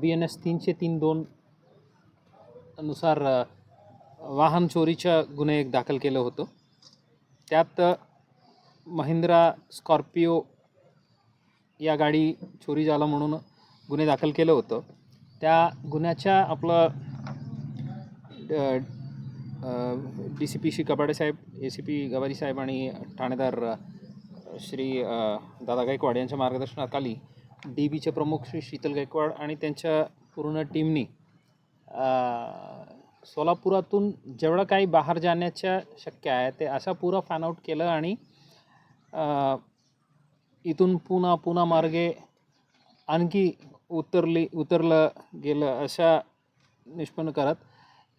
बी N S तीनशे तीन दोन नुसार वाहन चोरीच्या गुन्हे एक दाखल केलं होतं. त्यात महिंद्रा स्कॉर्पिओ या गाडी चोरी झाला म्हणून गुन्हे दाखल केलं होतं. त्या गुन्ह्याच्या आपलं D C P Shri Kabade Saheb A C P Gawari साहेब आणि ठाणेदार श्री दादा गायकवाड यांच्या मार्गदर्शनाखाली डी बीचे प्रमुख श्री शीतल गायकवाड आणि त्यांच्या पूर्ण टीमनी सोलापुरातून जेवढं काही बाहेर जाण्याच्या शक्य आहे ते असा पुरा फॅन आउट केलं आणि इथून पुन्हा पुन्हा मार्गे आणखी उतरली उतरलं गेलं अशा निष्पन्न करत.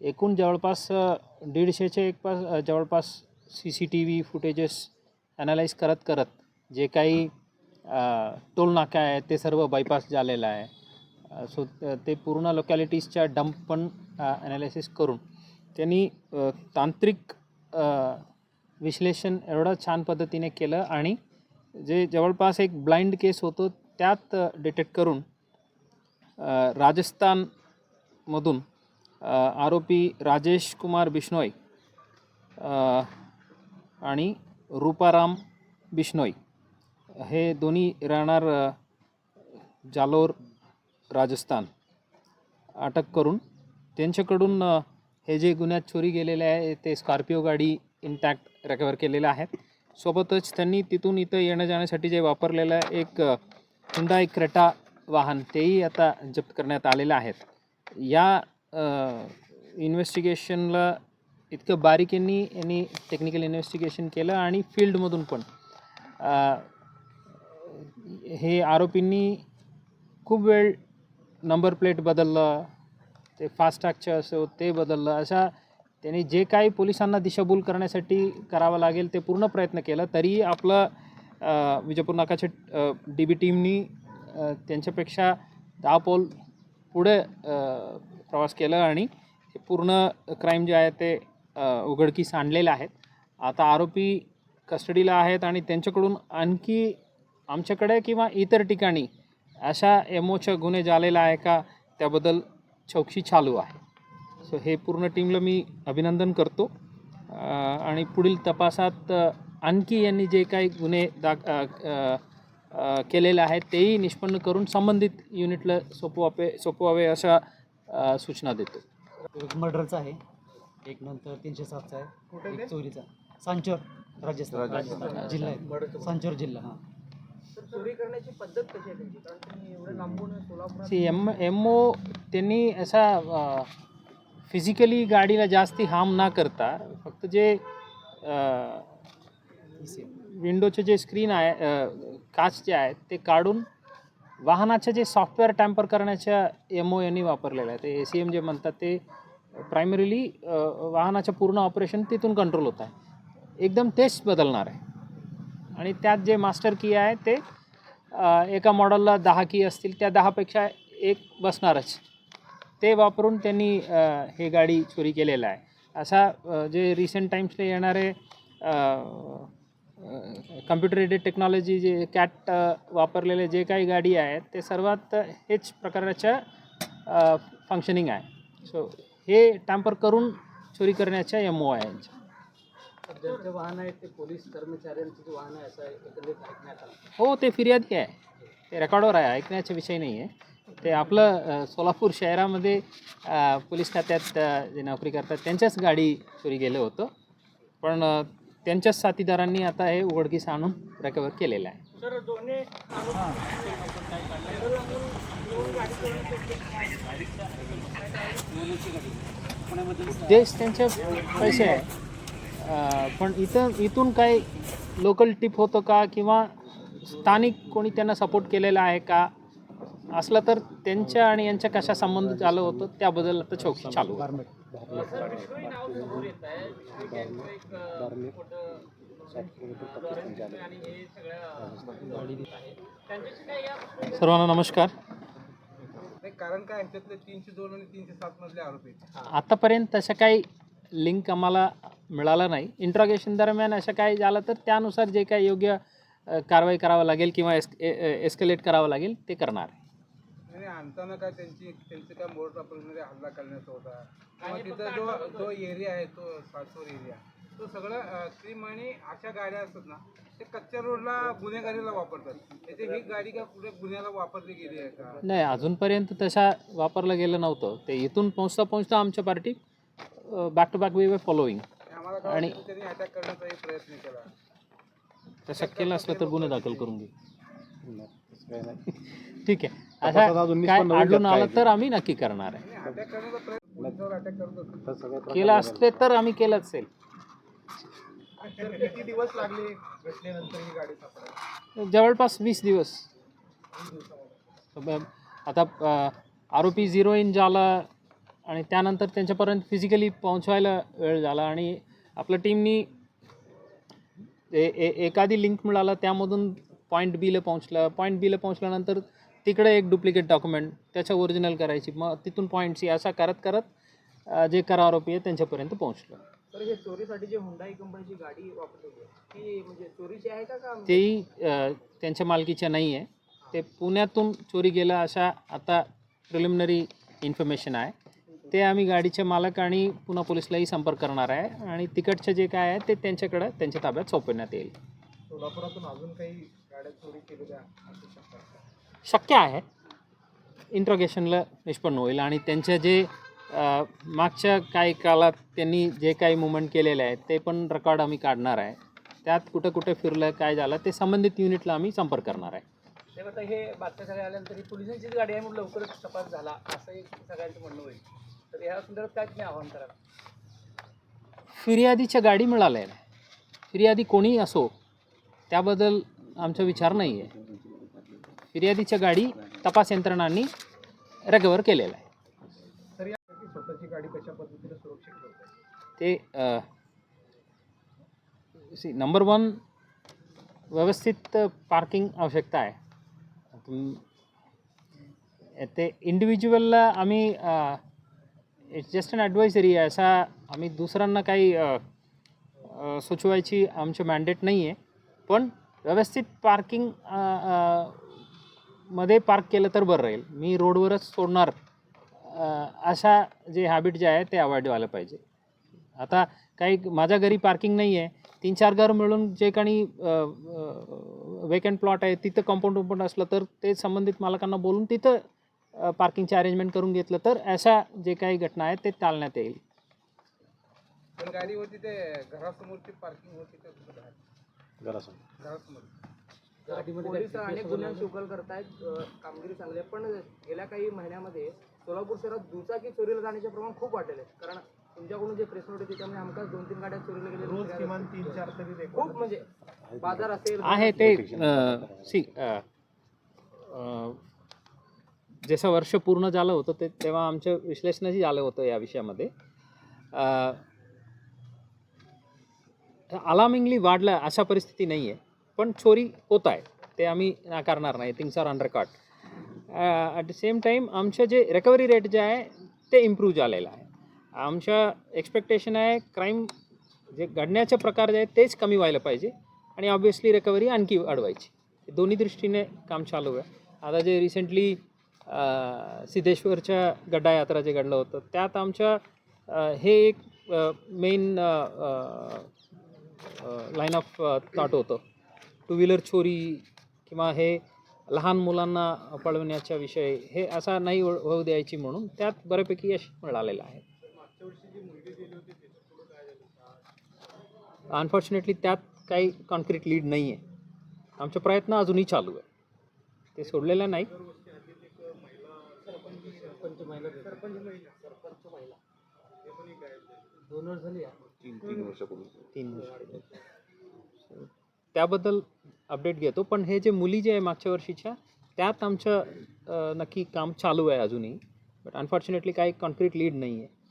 एकूण जवळपास दीडशेचे एक पास जवळपास C C T V footages analyse करत करत जे काही टोलनाक्या आहे? ते सर्व बायपास झालेलं आहे. सो ते पूर्ण लोकॅलिटीजच्या डंप पण ॲनालिसिस करून. त्यांनी तांत्रिक विश्लेषण एवढं छान पद्धतीने केलं आणि जे जवळपास एक ब्लाइंड केस होतो त्यात डिटेक्ट करून राजस्थानमधून आरोपी राजेश कुमार बिश्नोई आणि रूपाराम बिश्नोई हे दोन्ही राहणार जालोर राजस्थान. अटक करून त्यांच्याकडून हे जे गुन्ह्यात चोरी गेलेले आहे ते स्कॉर्पिओ गाडी इंटॅक्ट रिकवर केलेलं आहे सोबतच त्यांनी तिथून इथं येण्या जाण्यासाठी जे वापरलेलं एक हुंडाई क्रेटा वाहन तेही आता जप्त करण्यात आलेलं आहेत या इन्व्हेस्टिगेशनला इतकं बारीकींनी यांनी टेक्निकल इन्व्हेस्टिगेशन केलं आणि फील्डमधून पण हे आरोपींनी खूप वेळ नंबर प्लेट बदललं ते फास्टॅगचे असो ते बदललं. अशा त्यांनी जे काही पोलिसांना दिशाभूल करण्यासाठी करावं लागेल ते पूर्ण प्रयत्न केला. तरी आपलं विजयपूर नाकाच्या डी बी टीमनी त्यांच्यापेक्षा दहा पोल पुढे प्रवास केला आणि पूर्ण क्राईम जे आहे ते उघडकीस आणलेले आहेत. आता आरोपी कस्टडीला आहेत आणि त्यांच्याकडून आणखी आमच्याकडे किंवा इतर ठिकाणी अशा एमओच्या गुन्हे झालेला आहे का? त्याबद्दल चौकशी चालू आहे. सो हे पूर्ण टीमला मी अभिनंदन करतो. आणि पुढील तपासात आणखी यांनी जे काही गुन्हे दाख केलेले आहेत तेही निष्पन्न करून संबंधित युनिटला सोपवावे सोपवावे अशा सूचना देतो. एक मर्डरचा आहे. एक नंतर तीनशे सातचा आहे. एक चोरीचा. सांचोर राजस्थान. राजस्थान. जिल्हा आहे. सांचोर जिल्हा हां. चोरी करण्याची पद्धत कशी आहे त्यांची? कारण तुम्ही लांबून सी एम एम ओ त्यांनी असा फिजिकली गाडीला जास्ती हार्म न करता फक्त जे विंडोचे जे स्क्रीन आहे काच जे आहेत ते काढून वाहनाचे जे सॉफ्टवेअर टॅम्पर करण्याच्या एम ओ यांनी वापरलेलं आहे. ते ए सी एम जे म्हणतात ते प्रायमरीली वाहनाचं पूर्ण ऑपरेशन तिथून कंट्रोल होत आहे. एकदम तेच बदलणार आहे. आणि त्यात जे मास्टर की आहे ते एका मॉडेलला दहा की असतील त्या दहापेक्षा एक बसणारच. ते वापरून त्यांनी हे गाडी चोरी केलेलं आहे. असा जे रिसेंट टाईम्सला येणारे कम्प्युटर एडेड टेक्नॉलॉजी जे कॅट वापरलेले जे काही गाडी आहेत ते सर्वात हेच प्रकारच्या फंक्शनिंग आहे. सो हे टॅम्पर करून चोरी करण्याच्या एम ओ आहे ज्यांचे वाहन आहे ते पोलीस कर्मचाऱ्यांचे जे वाहन आहे असं एकंदरीत ऐकण्यात आलं. हो ते फिर्यादी आहे. ते रेकॉर्डवर आहे ऐकण्याचा विषय नाही आहे. ते आपलं अ, सोलापूर शहरामध्ये अ, पोलीस खात्यात अ, जे नोकरी करतात त्यांच्याच गाडी चोरी गेलं होतं. पण अ, त्यांच्याच साथीदारांनी आता हे उघडकीस आणून रिकवर केलेलं आहे. देश त्यांचे पैसे आहे. पण इथं इथून काही लोकल टिप होतं का? किंवा स्थानिक कोणी त्यांना सपोर्ट केलेला आहे का? असलं तर त्यांच्या आणि यांच्या कशा संबंध झालं होतं त्याबद्दल आता चौकशी चालू आहे. सर्वांना नमस्कार. कारण काय तीनशे दोन आणि तीनशे सात मधले आरोपी आहेत. आतापर्यंत तसं काही लिंक आम्हाला मिळाला नाही. इंट्रॉगेशन दरम्यान असं काही झालं तर त्यानुसार जे काही योग्य कारवाई करावं लागेल किंवा एस एस्केलेट करावं लागेल ते करणार. आहे आणि आणताना काय त्यांची त्यांचे काय मोटरमध्ये हल्ला करण्याचा होता. किंवा तिथं जो जो एरिया आहे तो सासवड एरिया तो सगळं क्रीम आणि अशा गाड्या असतात ना ते कच्च्या रोडला गुन्हेगारीला वापरतात. त्याची ही गाडी का कुठे गुन्ह्याला वापरली गेली आहे का? नाही अजूनपर्यंत तशा वापरलं गेलं नव्हतं. ते इथून पोहोचता पोहोचता आमच्या party back to back way way following काय आणि- वाटतं त्यांनी अटॅक करण्याचाही प्रयत्न केला तसं केलं असलं तर गुन्हे दाखल करून घेऊ ठीक आहे. असं अजून काय आढळून आलं तर आम्ही नक्की करणार आहे. आणि अटॅक करण्याचा प्रयत्न. पोलिसांवर अटॅक करत. होते तर सगळे प्रकार केलं असते तर आम्ही केलं असेल. तर किती दिवस लागले घटनेनंतर ही गाडी सापडायला? जवळपास वीस दिवस. ब- आता आरोपी झिरो इन झाला आणि त्यानंतर त्यांच्यापर्यंत फिजिकली पोहोचवायला वेळ झाला आणि आपल्या टीमनी ए- ए- एखादी लिंक मिळाला त्यामधून पॉईंट बीला पोहोचलं. पॉईंट बीला पोहोचल्यानंतर तिकडे एक डुप्लिकेट डॉक्युमेंट त्याचं ओरिजिनल करायची. मग तिथून पॉईंट सी असा करत करत जे करा आरोपी आहे त्यांच्यापर्यंत पोहोचलं. तर हे चोरीसाठी जे हुंडाई कंपनीची गाडी वापरलेली ती म्हणजे चोरीची आहे का तेही त्यांच्या मालकीच्या नाही आहे. ते पुण्यातून चोरी गेला अशा आता प्रिलिमिनरी इन्फॉर्मेशन आहे. ते आम्ही गाडीचे मालक आणि पुन्हा पोलिसलाही संपर्क करणार आहे. आणि तिकडचं जे काय आहे ते त्यांच्याकडं त्यांच्या ताब्यात सोपवण्यात येईल. सोलापुरातून अजून काही गाड्या चोरी केलेल्या असू शकतात शक्य आहे. इंट्रोगेशनला निष्पन्न होईल. आणि त्यांच्या जे मागच्या काही काळात त्यांनी जे काही मुवमेंट केलेले आहे ते पण रेकॉर्ड आम्ही काढणार आहे. त्यात कुठं कुठं फिरलं काय झालं ते संबंधित युनिटला आम्ही संपर्क करणार आहे. हे बातम्या सगळ्या आल्यानंतर ही पोलिसांचीच गाडी आहे म्हणून लवकरच तपास झाला. असं एक सगळ्यांचं म्हणणं होईल. तर या संदर्भात काय तुम्ही आव्हान कराल? फिर्यादीच्या गाडी मिळाल्या. फिर्यादी कोणी असो त्याबद्दल आमचा विचार नाही आहे फिर्यादीच्या गाडी तपास यंत्रणांनी रिकवर केलेला आहे तर या स्वतःची गाडी कशा पद्धतीने सुरक्षित ठेवते ते सी नंबर वन व्यवस्थित पार्किंग आवश्यकता आहे. ते इंडिव्हिज्युअलला आम्ही इट्स जस्ट अन ॲडवायझरी आहे असा आम्ही दुसऱ्यांना काही सुचवायची आमचं मॅन्डेट नाही आहे पण व्यवस्थित पार्किंगमध्ये पार्क केलं तर बरं राहील. मी रोडवरच सोडणार. अशा जे हॅबिट जे आहे ते अवॉइड व्हायला पाहिजे. आता काही माझ्या घरी पार्किंग नाही आहे तीन चार घर मिळून जे काही वेकंट प्लॉट आहे तिथं कंपाऊंड उंपाऊंड असलं तर ते संबंधित मालकांना बोलून तिथं पार्किंगचे अरेंजमेंट करून घेतलं तर अशा जे काही घटना आहेत ते टाळण्यात येईल. पण गाडी होती ते घरासमोरची पार्किंग होती ते कुठं बाहेर? घरासमोर. घरासमोर. पोलीस अनेक गुन्ह्यांची उकल करतायत अं, कामगिरी चांगली आहे पण गेल्या काही महिन्यामध्ये सोलापूर शहरात दुचाकी चोरीला जाण्याचे प्रमाण खूप वाढलेलं आहे. कारण तुमच्याकडून जे प्रेस नोट येते त्यामुळे हमखास दोन तीन गाड्या चोरीला रोज गेल्या किमान तीन चार तरी खूप म्हणजे बाजार असेल आहे ते सी जसं वर्ष पूर्ण झालं होतं ते तेव्हा आमचं विश्लेषणही झालं होतं या विषयामध्ये. अलार्मिंगली वाढलं अशा परिस्थिती नाही आहे पण चोरी होत आहे ते आम्ही नाकारणार नाही things are under cut at the same time आमचं जे रिकव्हरी रेट जे आहे ते इम्प्रूव्ह झालेलं आहे. आमच्या एक्सपेक्टेशन आहे क्राईम जे घडण्याचे प्रकार जे आहेत तेच कमी व्हायला पाहिजे आणि ऑब्वियसली रिकव्हरी आणखी वाढवायची. दोन्ही दृष्टीने काम चालू आहे. आता जे रिसेंटली सिद्धेश्वरच्या गड्डा यात्रा जे घडलं होतं. त्यात आमच्या हे एक मेन लाईन ऑफ थॉट होतं. टू व्हीलर चोरी किंवा हे लहान मुलांना पळवण्याच्या विषय हे असा नाही होऊ द्यायची म्हणून त्यात बऱ्यापैकी यश मिळालेलं आहे. अनफॉर्च्युनेटली त्यात काही कॉन्क्रीट लीड नाही आहे आमचे प्रयत्न अजूनही चालू आहे. ते सोडलेलं नाही दोन वर्ष झाली तीन वर्ष त्याबद्दल अपडेट घेतो पण हे जे मुली जे आहे मागच्या वर्षीच्या त्यात आमचं नक्की काम चालू आहे अजूनही. बट अनफॉर्च्युनेटली काही कॉन्क्रीट लीड नाही आहे